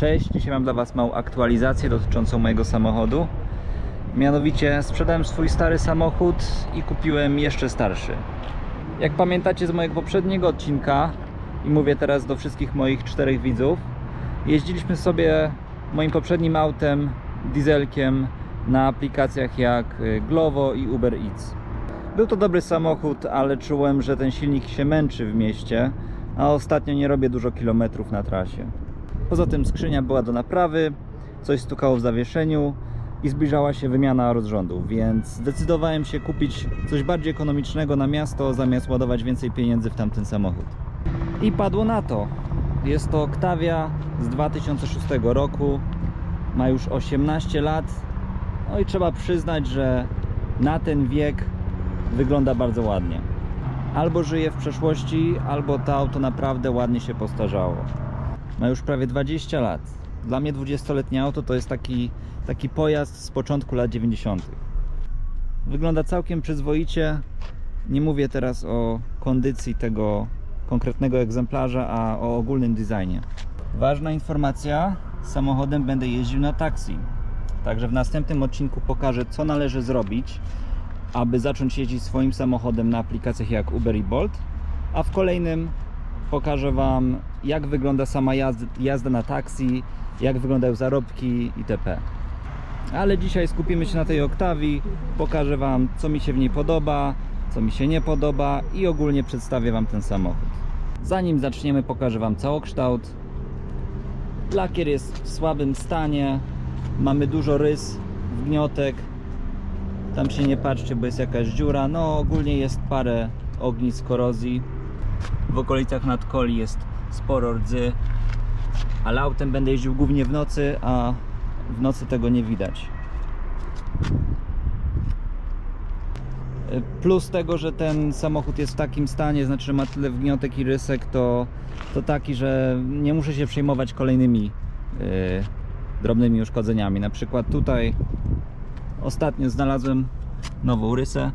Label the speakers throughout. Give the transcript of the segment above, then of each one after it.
Speaker 1: Cześć, dzisiaj mam dla Was małą aktualizację dotyczącą mojego samochodu. Mianowicie sprzedałem swój stary samochód i kupiłem jeszcze starszy. Jak pamiętacie z mojego poprzedniego odcinka, i mówię teraz do wszystkich moich czterech widzów, jeździliśmy sobie moim poprzednim autem, dieselkiem, na aplikacjach jak y, Glovo i Uber Eats. Był to dobry samochód, ale czułem, że ten silnik się męczy w mieście, a ostatnio nie robię dużo kilometrów na trasie. Poza tym skrzynia była do naprawy, coś stukało w zawieszeniu i zbliżała się wymiana rozrządów, więc zdecydowałem się kupić coś bardziej ekonomicznego na miasto, zamiast ładować więcej pieniędzy w tamten samochód. I padło na to. Jest to Octavia z 2006 roku, ma już 18 lat, no i trzeba przyznać, że na ten wiek wygląda bardzo ładnie. Albo żyje w przeszłości, albo to auto naprawdę ładnie się postarzało. Ma już prawie 20 lat. Dla mnie 20-letnie auto to jest taki, taki pojazd z początku lat 90. Wygląda całkiem przyzwoicie. Nie mówię teraz o kondycji tego konkretnego egzemplarza, a o ogólnym designie. Ważna informacja: samochodem będę jeździł na taksi. Także w następnym odcinku pokażę, co należy zrobić, aby zacząć jeździć swoim samochodem na aplikacjach jak Uber i Bolt, a w kolejnym pokażę Wam, jak wygląda sama jazda, na taksi, jak wyglądają zarobki itp. Ale dzisiaj skupimy się na tej Oktawii, pokażę Wam, co mi się w niej podoba, co mi się nie podoba i ogólnie przedstawię Wam ten samochód. Zanim zaczniemy, pokażę Wam całokształt. Lakier jest w słabym stanie, mamy dużo rys, wgniotek, tam się nie patrzcie, bo jest jakaś dziura. No, ogólnie jest parę ognisk korozji. W okolicach nadkoli jest sporo rdzy, ale autem będę jeździł głównie w nocy, a w nocy tego nie widać. Plus tego, że ten samochód jest w takim stanie, znaczy ma tyle wgniotek i rysek, to, to taki, że nie muszę się przejmować kolejnymi yy, drobnymi uszkodzeniami. Na przykład tutaj Ostatnio znalazłem nową rysę.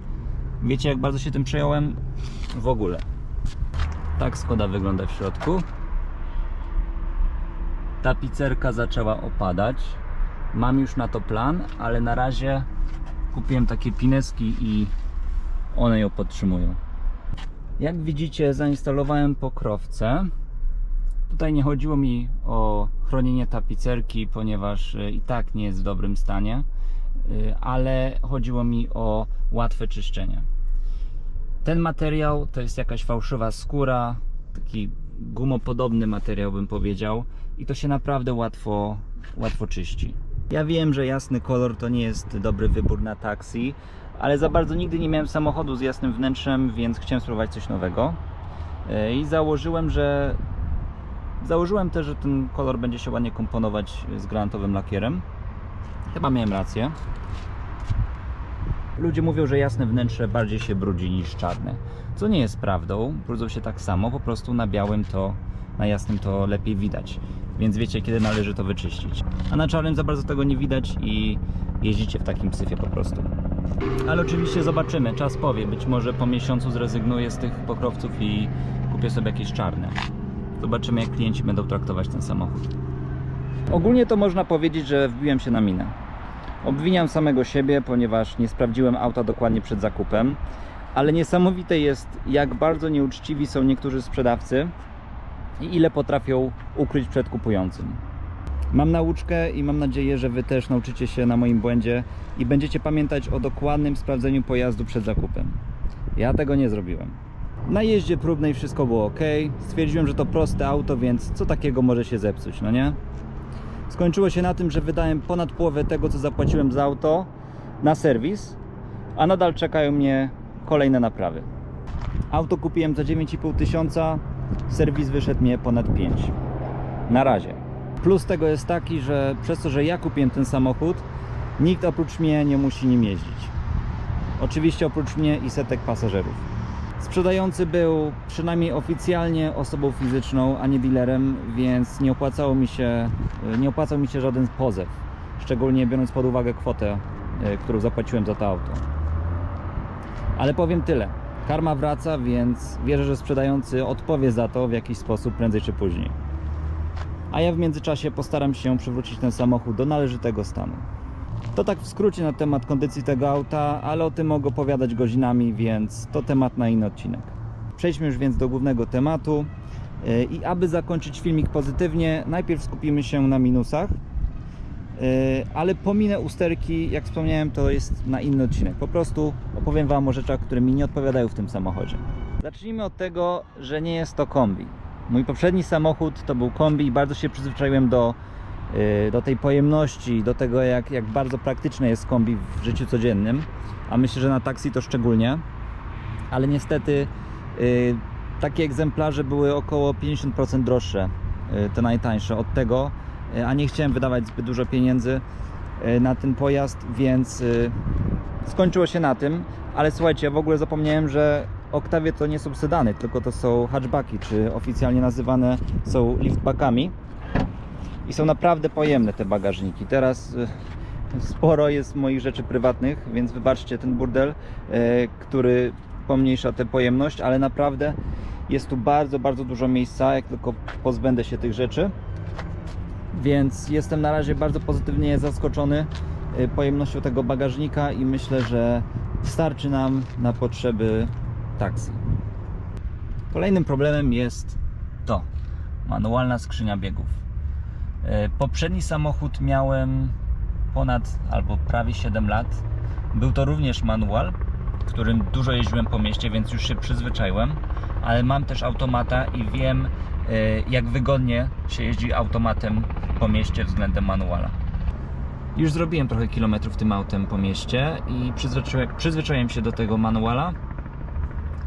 Speaker 1: Wiecie jak bardzo się tym przejąłem? W ogóle. Tak Skoda wygląda w środku. Tapicerka zaczęła opadać. Mam już na to plan, ale na razie kupiłem takie pineski i one ją podtrzymują. Jak widzicie zainstalowałem pokrowce. Tutaj nie chodziło mi o chronienie tapicerki, ponieważ y, i tak nie jest w dobrym stanie y, ale chodziło mi o łatwe czyszczenie. Ten materiał to jest jakaś fałszywa skóra, taki gumopodobny materiał bym powiedział i to się naprawdę łatwo, łatwo czyści. Ja wiem, że jasny kolor to nie jest dobry wybór na taksi, ale za bardzo nigdy nie miałem samochodu z jasnym wnętrzem, więc chciałem spróbować coś nowego. Y, I założyłem, że założyłem też, że ten kolor będzie się ładnie komponować z granatowym lakierem. Chyba miałem rację. Ludzie mówią, że jasne wnętrze bardziej się brudzi niż czarne. Co nie jest prawdą, brudzą się tak samo, po prostu na białym to, na jasnym to lepiej widać. Więc wiecie, kiedy należy to wyczyścić. A na czarnym za bardzo tego nie widać i jeździcie w takim syfie po prostu. Ale oczywiście zobaczymy, czas powie. Być może po miesiącu zrezygnuję z tych pokrowców i kupię sobie jakieś czarne. Zobaczymy, jak klienci będą traktować ten samochód. Ogólnie to można powiedzieć, że wbiłem się na minę. Obwiniam samego siebie, ponieważ nie sprawdziłem auta dokładnie przed zakupem, ale niesamowite jest, jak bardzo nieuczciwi są niektórzy sprzedawcy i ile potrafią ukryć przed kupującym. Mam nauczkę i mam nadzieję, że Wy też nauczycie się na moim błędzie i będziecie pamiętać o dokładnym sprawdzeniu pojazdu przed zakupem. Ja tego nie zrobiłem. Na jeździe próbnej wszystko było ok. Stwierdziłem, że to proste auto, więc co takiego może się zepsuć, no nie? Skończyło się na tym, że wydałem ponad połowę tego, co zapłaciłem za auto na serwis, a nadal czekają mnie kolejne naprawy. Auto kupiłem za 9,5 tysiąca, serwis wyszedł mnie ponad 5. Na razie. Plus tego jest taki, że przez to, że ja kupiłem ten samochód, nikt oprócz mnie nie musi nim jeździć. Oczywiście oprócz mnie i setek pasażerów. Sprzedający był przynajmniej oficjalnie osobą fizyczną, a nie dealerem, więc nie opłacało mi się, nie opłacał mi się żaden pozew. Szczególnie biorąc pod uwagę kwotę, e, którą zapłaciłem za to auto. Ale powiem tyle. Karma wraca, więc wierzę, że sprzedający odpowie za to w jakiś sposób prędzej czy później. a ja w międzyczasie postaram się przywrócić ten samochód do należytego stanu. To tak w skrócie na temat kondycji tego auta, ale o tym mogę opowiadać godzinami, więc to temat na inny odcinek. Przejdźmy już więc do głównego tematu. Yy, I aby zakończyć filmik pozytywnie, najpierw skupimy się na minusach, Yy, ale pominę usterki, jak wspomniałem, to jest na inny odcinek. Po prostu opowiem Wam o rzeczach, które mi nie odpowiadają w tym samochodzie. Zacznijmy od tego, że nie jest to kombi. Mój poprzedni samochód to był kombi i bardzo się przyzwyczaiłem do, do tej pojemności, do tego jak, jak bardzo praktyczne jest kombi w życiu codziennym, a myślę, że na taksi to szczególnie. Ale niestety yy, takie egzemplarze były około 50% droższe, yy, te najtańsze od tego, a nie chciałem wydawać zbyt dużo pieniędzy na ten pojazd, więc skończyło się na tym. Ale słuchajcie, ja w ogóle zapomniałem, że Octavie to nie są sedany, tylko to są hatchbacki, czy oficjalnie nazywane są liftbackami. I są naprawdę pojemne te bagażniki. Teraz y, sporo jest moich rzeczy prywatnych, więc wybaczcie ten burdel, y, który pomniejsza tę pojemność, ale naprawdę jest tu bardzo, bardzo dużo miejsca, jak tylko pozbędę się tych rzeczy. Więc jestem na razie bardzo pozytywnie zaskoczony y, pojemnością tego bagażnika i myślę, że starczy nam na potrzeby taksy. Kolejnym problemem jest to manualna skrzynia biegów. E, Poprzedni samochód miałem ponad albo prawie 7 lat. Był to również manual, którym dużo jeździłem po mieście, więc już się przyzwyczaiłem, ale mam też automata i wiem, e, jak wygodnie się jeździ automatem po mieście względem manuala. Już zrobiłem trochę kilometrów tym autem po mieście i przyzwyczaiłem, się do tego manuala.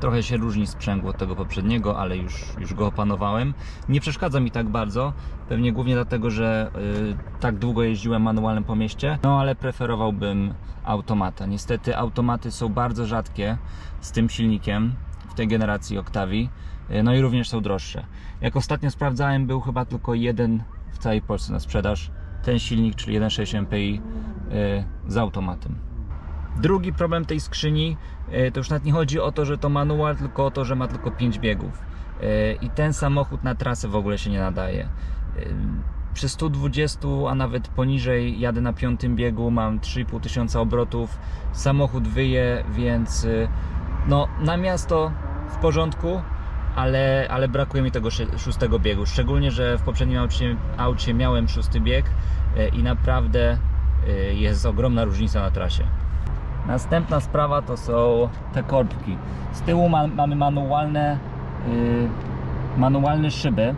Speaker 1: Trochę się różni sprzęgło od tego poprzedniego, ale już, już go opanowałem. Nie przeszkadza mi tak bardzo, pewnie głównie dlatego, że y, tak długo jeździłem manualem po mieście. No ale preferowałbym automata. Niestety automaty są bardzo rzadkie z tym silnikiem w tej generacji Octavii. Y, no i również są droższe. Jak ostatnio sprawdzałem, był chyba tylko jeden w całej Polsce na sprzedaż. Ten silnik, czyli 1.6 MPI y, z automatem. Drugi problem tej skrzyni e, to już nawet nie chodzi o to, że to manual, tylko o to, że ma tylko 5 biegów. E, I ten samochód na trasę w ogóle się nie nadaje. E, Przy 120, a nawet poniżej jadę na piątym biegu, mam 3,5 tysiąca obrotów, samochód wyje, więc no na miasto w porządku, ale, ale brakuje mi tego szóstego biegu. Szczególnie, że w poprzednim aucie, aucie miałem szósty bieg i naprawdę jest ogromna różnica na trasie. Następna sprawa to są te korbki. Z tyłu ma, mamy manualne, yy, manualne szyby.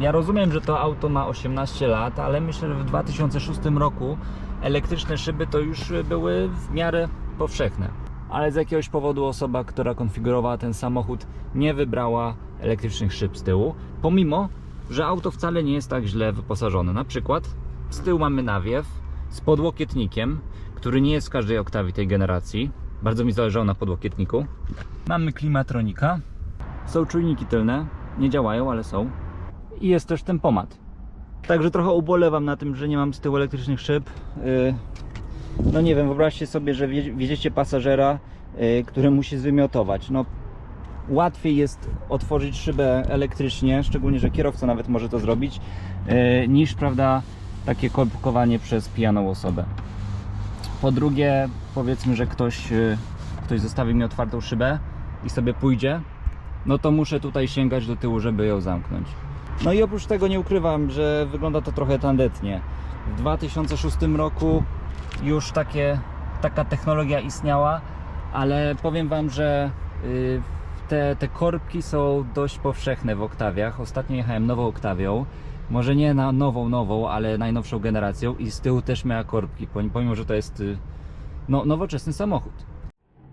Speaker 1: Ja rozumiem, że to auto ma 18 lat, ale myślę, że w 2006 roku elektryczne szyby to już były w miarę powszechne. Ale z jakiegoś powodu osoba, która konfigurowała ten samochód, nie wybrała elektrycznych szyb z tyłu, pomimo, że auto wcale nie jest tak źle wyposażone. Na przykład z tyłu mamy nawiew z podłokietnikiem, który nie jest w każdej oktawie tej generacji. Bardzo mi zależało na podłokietniku. Mamy klimatronika. Są czujniki tylne. Nie działają, ale są. I jest też tempomat. Także trochę ubolewam na tym, że nie mam z tyłu elektrycznych szyb. Yy, No nie wiem, wyobraźcie sobie, że wiedzie- wiedziecie pasażera, yy, który musi zwymiotować. No, łatwiej jest otworzyć szybę elektrycznie, szczególnie, że kierowca nawet może to zrobić, yy, niż, prawda, takie korbkowanie przez pijaną osobę. Po drugie, powiedzmy, że ktoś, yy, ktoś zostawi mi otwartą szybę i sobie pójdzie, no to muszę tutaj sięgać do tyłu, żeby ją zamknąć. No i oprócz tego nie ukrywam, że wygląda to trochę tandetnie. W 2006 roku już takie, taka technologia istniała, ale powiem Wam, że yy, te, te korbki są dość powszechne w oktawiach. Ostatnio jechałem nową oktawią. Może nie na nową, nową, ale najnowszą generacją i z tyłu też miała korbki, pom- pomimo, że to jest y, no, nowoczesny samochód.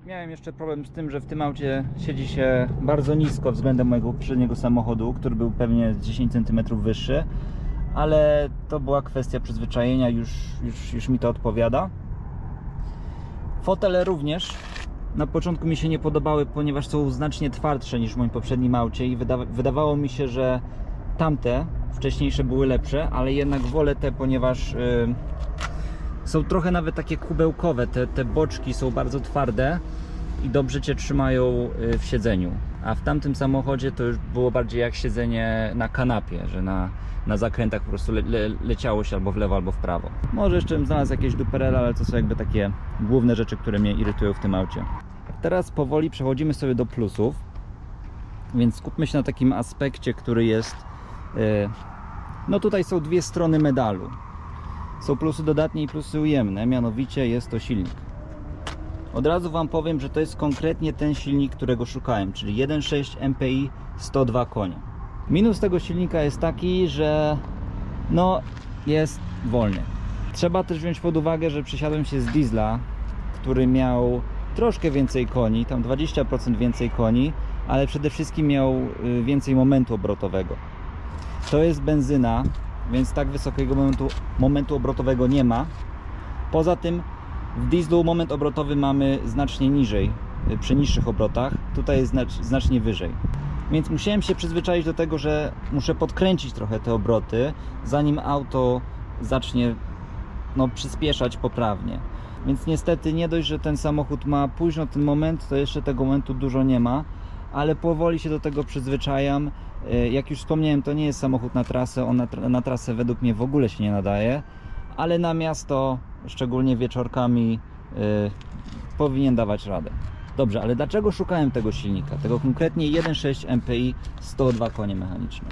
Speaker 1: Miałem jeszcze problem z tym, że w tym aucie siedzi się bardzo nisko względem mojego poprzedniego samochodu, który był pewnie z 10 cm wyższy, ale to była kwestia przyzwyczajenia, już, już, już mi to odpowiada. Fotele również na początku mi się nie podobały, ponieważ są znacznie twardsze niż w moim poprzednim aucie i wyda wydawało mi się, że tamte wcześniejsze były lepsze, ale jednak wolę te, ponieważ yy, są trochę nawet takie kubełkowe. Te, te boczki są bardzo twarde i dobrze cię trzymają y, w siedzeniu. A w tamtym samochodzie to już było bardziej jak siedzenie na kanapie, że na, na zakrętach po prostu le, le, leciało się albo w lewo, albo w prawo. Może jeszcze bym znalazł jakieś duperele, ale to są jakby takie główne rzeczy, które mnie irytują w tym aucie. Teraz powoli przechodzimy sobie do plusów, więc skupmy się na takim aspekcie, który jest. e, No tutaj są dwie strony medalu. Są plusy dodatnie i plusy ujemne, mianowicie jest to silnik. Od razu Wam powiem, że to jest konkretnie ten silnik, którego szukałem, czyli 1.6 MPI 102 konie. Minus tego silnika jest taki, że no jest wolny. Trzeba też wziąć pod uwagę, że przesiadłem się z diesla, który miał troszkę więcej koni, tam 20% więcej koni, ale przede wszystkim miał y, więcej momentu obrotowego. To jest benzyna, więc tak wysokiego momentu, momentu obrotowego nie ma. Poza tym w dieslu moment obrotowy mamy znacznie niżej, y, przy niższych obrotach. Tutaj jest znacz, znacznie wyżej. Więc musiałem się przyzwyczaić do tego, że muszę podkręcić trochę te obroty, zanim auto zacznie no, przyspieszać poprawnie. Więc niestety nie dość, że ten samochód ma późno ten moment, to jeszcze tego momentu dużo nie ma, ale powoli się do tego przyzwyczajam. Y, Jak już wspomniałem, to nie jest samochód na trasę, on na, na trasę według mnie w ogóle się nie nadaje, ale na miasto, szczególnie wieczorkami, y, powinien dawać radę. Dobrze, ale dlaczego szukałem tego silnika? Tego konkretnie 1.6 MPI 102 konie mechaniczne.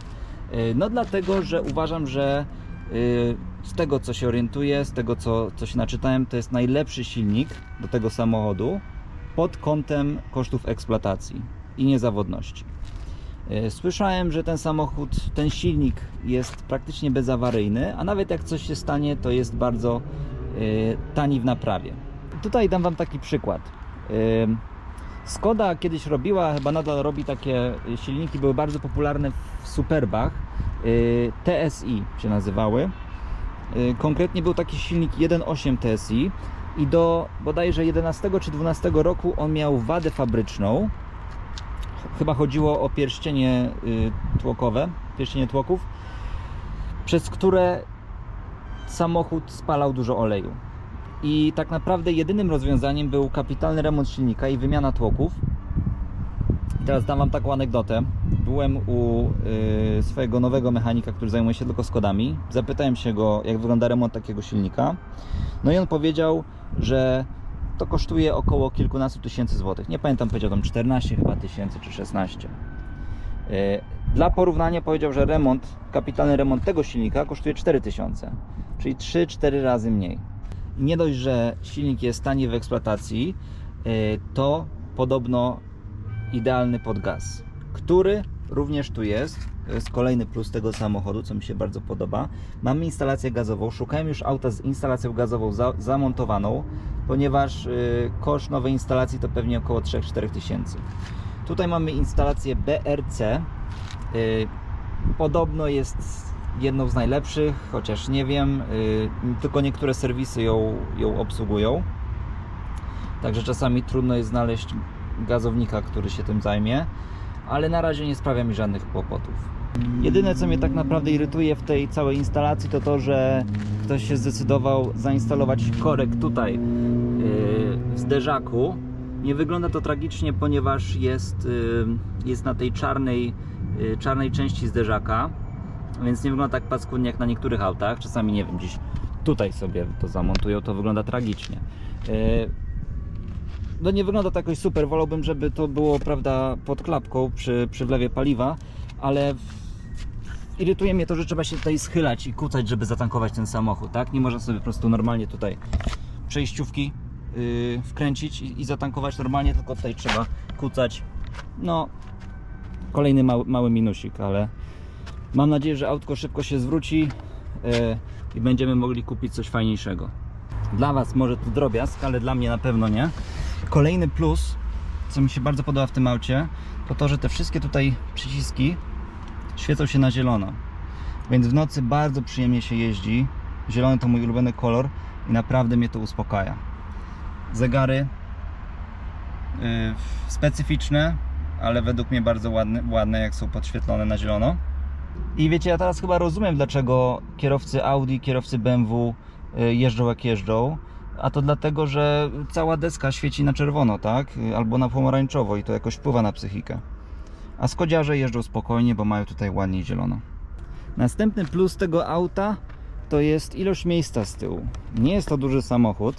Speaker 1: Y, No dlatego, że uważam, że y, z tego co się orientuję, z tego co, co się naczytałem, to jest najlepszy silnik do tego samochodu pod kątem kosztów eksploatacji i niezawodności. Y, Słyszałem, że ten samochód, ten silnik jest praktycznie bezawaryjny, a nawet jak coś się stanie, to jest bardzo y, tani w naprawie. Tutaj dam Wam taki przykład. Y, Skoda kiedyś robiła, chyba nadal robi takie silniki, były bardzo popularne w Superbach. TSI się nazywały. Konkretnie był taki silnik 1.8 TSI i do bodajże 11 czy 12 roku on miał wadę fabryczną. Chyba chodziło o pierścienie y, tłokowe, pierścienie tłoków, przez które samochód spalał dużo oleju. I tak naprawdę jedynym rozwiązaniem był kapitalny remont silnika i wymiana tłoków. I teraz dam Wam taką anegdotę. Byłem u y, swojego nowego mechanika, który zajmuje się tylko Skodami. Zapytałem się go, jak wygląda remont takiego silnika. No i on powiedział, że to kosztuje około kilkunastu tysięcy złotych. Nie pamiętam, powiedział tam 14 chyba tysięcy czy 16. Y, Dla porównania powiedział, że remont, kapitalny remont tego silnika kosztuje 4000, czyli 3-4 razy mniej. Nie dość, że silnik jest tani w eksploatacji, y, to podobno idealny pod gaz, który również tu jest. To jest kolejny plus tego samochodu, co mi się bardzo podoba. Mamy instalację gazową. Szukałem już auta z instalacją gazową za, zamontowaną, ponieważ y, koszt nowej instalacji to pewnie około 3-4 tysięcy. Tutaj mamy instalację BRC. Y, Podobno jest jedną z najlepszych, chociaż nie wiem, y, tylko niektóre serwisy ją, ją obsługują. Także czasami trudno jest znaleźć gazownika, który się tym zajmie, ale na razie nie sprawia mi żadnych kłopotów. Jedyne co mnie tak naprawdę irytuje w tej całej instalacji to to, że ktoś się zdecydował zainstalować korek tutaj yy, w zderzaku. Nie wygląda to tragicznie, ponieważ jest, yy, jest na tej czarnej, yy, czarnej części zderzaka, więc nie wygląda tak paskudnie jak na niektórych autach. Czasami nie wiem, gdzieś tutaj sobie to zamontują, to wygląda tragicznie. No nie wygląda to jakoś super. Wolałbym, żeby to było, prawda, pod klapką przy, przy wlewie paliwa, ale irytuje mnie to, że trzeba się tutaj schylać i kucać, żeby zatankować ten samochód, tak? Nie można sobie po prostu normalnie tutaj przejściówki yy, wkręcić i, i zatankować normalnie, tylko tutaj trzeba kucać. No, kolejny mały, mały minusik, ale mam nadzieję, że autko szybko się zwróci yy, i będziemy mogli kupić coś fajniejszego. Dla Was może to drobiazg, ale dla mnie na pewno nie. Kolejny plus, co mi się bardzo podoba w tym aucie, to to, że te wszystkie tutaj przyciski świecą się na zielono. Więc w nocy bardzo przyjemnie się jeździ. Zielony to mój ulubiony kolor i naprawdę mnie to uspokaja. Zegary yy, specyficzne, ale według mnie bardzo ładne, ładne, jak są podświetlone na zielono. I wiecie, ja teraz chyba rozumiem, dlaczego kierowcy Audi, kierowcy BMW y, jeżdżą jak jeżdżą. A to dlatego, że cała deska świeci na czerwono, tak? Y, Albo na pomarańczowo i to jakoś wpływa na psychikę. A skodziarze jeżdżą spokojnie, bo mają tutaj ładnie zielono. Następny plus tego auta to jest ilość miejsca z tyłu. Nie jest to duży samochód,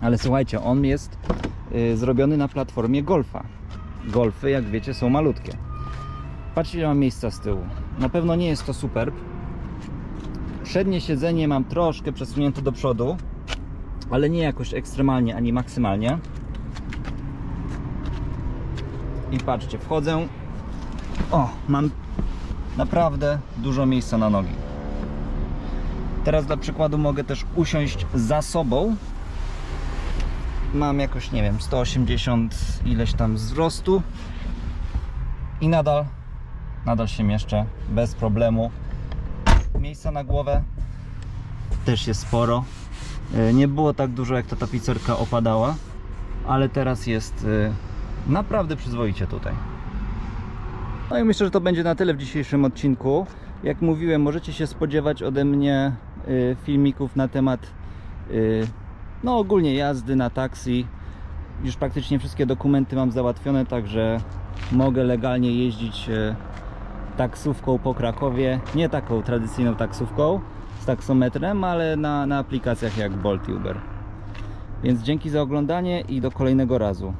Speaker 1: ale słuchajcie, on jest y, zrobiony na platformie Golfa. Golfy, jak wiecie, są malutkie. Patrzcie, ile mam miejsca z tyłu. Na pewno nie jest to superb. Przednie siedzenie mam troszkę przesunięte do przodu, ale nie jakoś ekstremalnie ani maksymalnie. I patrzcie, wchodzę. O, mam naprawdę dużo miejsca na nogi. Teraz dla przykładu mogę też usiąść za sobą. Mam jakoś, nie wiem, 180 ileś tam wzrostu i nadal, nadal się mieszczę bez problemu. Miejsca na głowę też jest sporo. E, Nie było tak dużo jak ta tapicerka opadała, ale teraz jest e, naprawdę przyzwoicie tutaj. No i myślę, że to będzie na tyle w dzisiejszym odcinku. Jak mówiłem, możecie się spodziewać ode mnie y, filmików na temat y, no ogólnie jazdy na taksi. Już praktycznie wszystkie dokumenty mam załatwione, także mogę legalnie jeździć y, taksówką po Krakowie. Nie taką tradycyjną taksówką z taksometrem, ale na, na aplikacjach jak Bolt Uber. Więc dzięki za oglądanie i do kolejnego razu.